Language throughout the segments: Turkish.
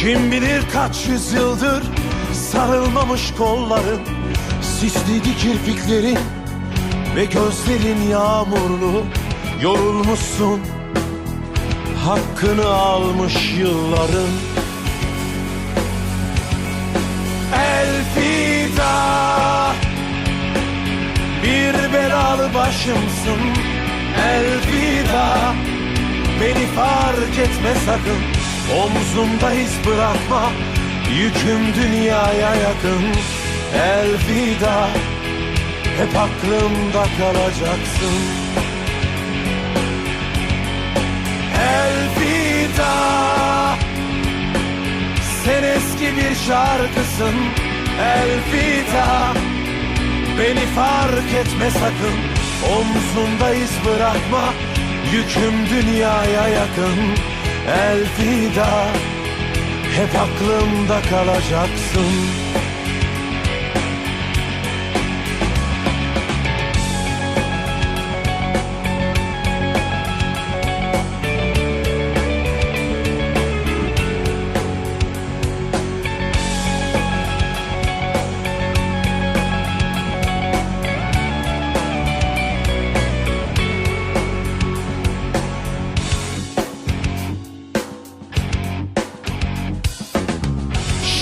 Kim bilir kaç yüzyıldır Sarılmamış kolların Sisliydi kirpiklerin Ve gözlerin yağmurlu Yorulmuşsun. Hakkını almış yılların. Elfida Bir belalı başımsın. Elfida Beni fark etme sakın Omzumda iz bırakma Yüküm dünyaya yakın. Elfida Hep aklımda kalacaksın. Elfida Sen eski bir şarkısın. Elfida Beni fark etme sakın. Omzumda iz bırakma Yüküm dünyaya yakın Elfida Hep aklımda kalacaksın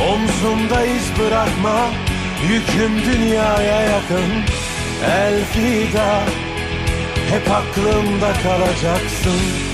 Omzumda iz bırakma Yüküm dünyaya yakın. Elfida Hep aklımda kalacaksın